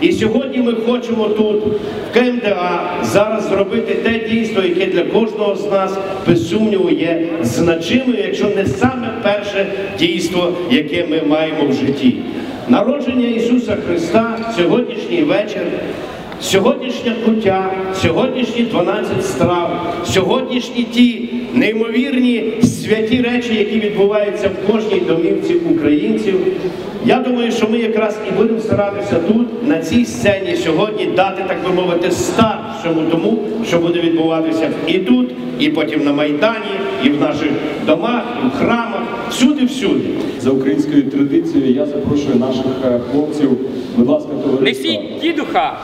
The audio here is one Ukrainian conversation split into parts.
І сьогодні ми хочемо тут, в КМДА, зараз зробити те дійство, яке для кожного з нас без сумніву є значимою, якщо не саме перше дійство, яке ми маємо в житті. Народження Ісуса Христа сьогоднішній вечір. Сьогоднішня куття, сьогоднішні 12 страв, сьогоднішні ті неймовірні святі речі, які відбуваються в кожній домівці українців. Я думаю, що ми якраз і будемо старатися тут, на цій сцені сьогодні, дати, так би мовити, старт всьому тому, що буде відбуватися і тут, і потім на Майдані, і в наших домах, і в храмах, всюди-всюди. За українською традицією я запрошую наших е, хлопців. Будь ласка, товариство. Несіть дідуха!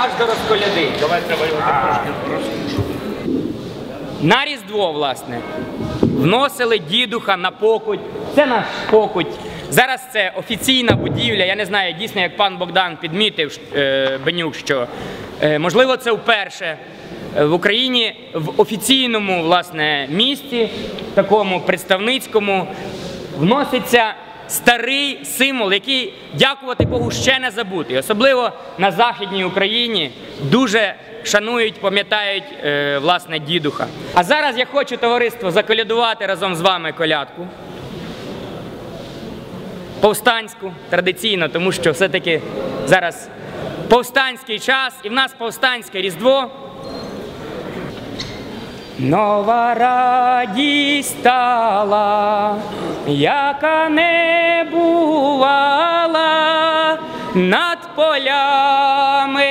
Аж до розколяди. Давай треба його трошки На Різдво, власне, вносили дідуха на покуть. Це наш покуть. Зараз це офіційна будівля. Я не знаю, дійсно, як пан Богдан підмітив е, Бенюк, що е, можливо це вперше в Україні в офіційному власне місті, такому представницькому, вноситься старий символ, який, дякувати Богу, ще не забутий. Особливо на Західній Україні дуже шанують, пам'ятають е, власне дідуха. А зараз я хочу товариство заколядувати разом з вами колядку. Повстанську традиційно, тому що все-таки зараз повстанський час і в нас повстанське Різдво. Нова радість стала, яка не бувала над полями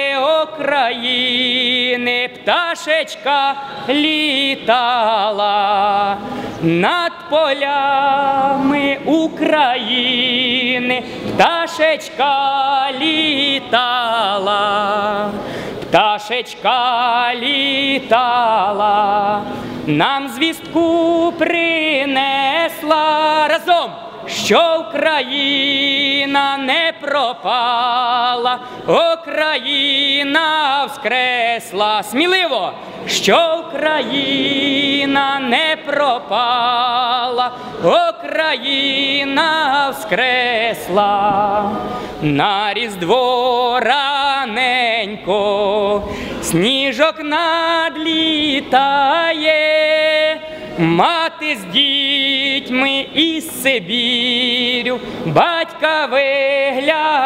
України пташечка літала, над полями України пташечка літала. Пташечка літала, нам звістку принесла разом, що Україна не пропала, Україна воскресла. Сміливо, що Україна не пропала, Україна воскресла. На різдво раненько, сніжок надлітає, мати з дітьми із Сибірю, батька виглядає,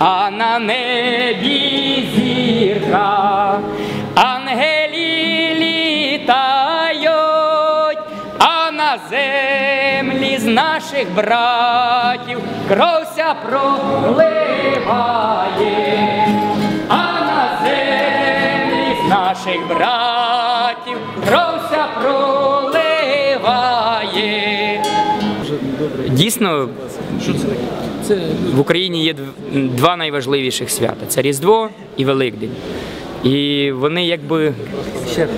а на небі зірка, наших братів кровся проливає, а на землі з наших братів кровся проливає. Дійсно, в Україні є два найважливіших свята: це Різдво і Великдень. І вони якби Ще раз.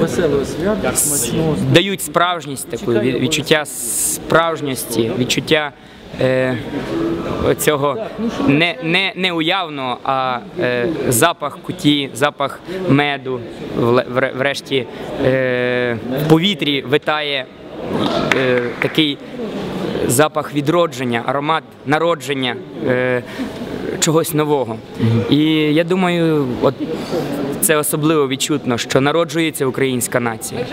Веселого свята, смачного. дають справжність таку відчуття справжністі, відчуття е, цього не, не, не уявного, а е, запах куті, запах меду, врешті е, в повітрі витає е, такий запах відродження, аромат народження. Е, Чогось нового. І я думаю, от це особливо відчутно, що народжується українська нація.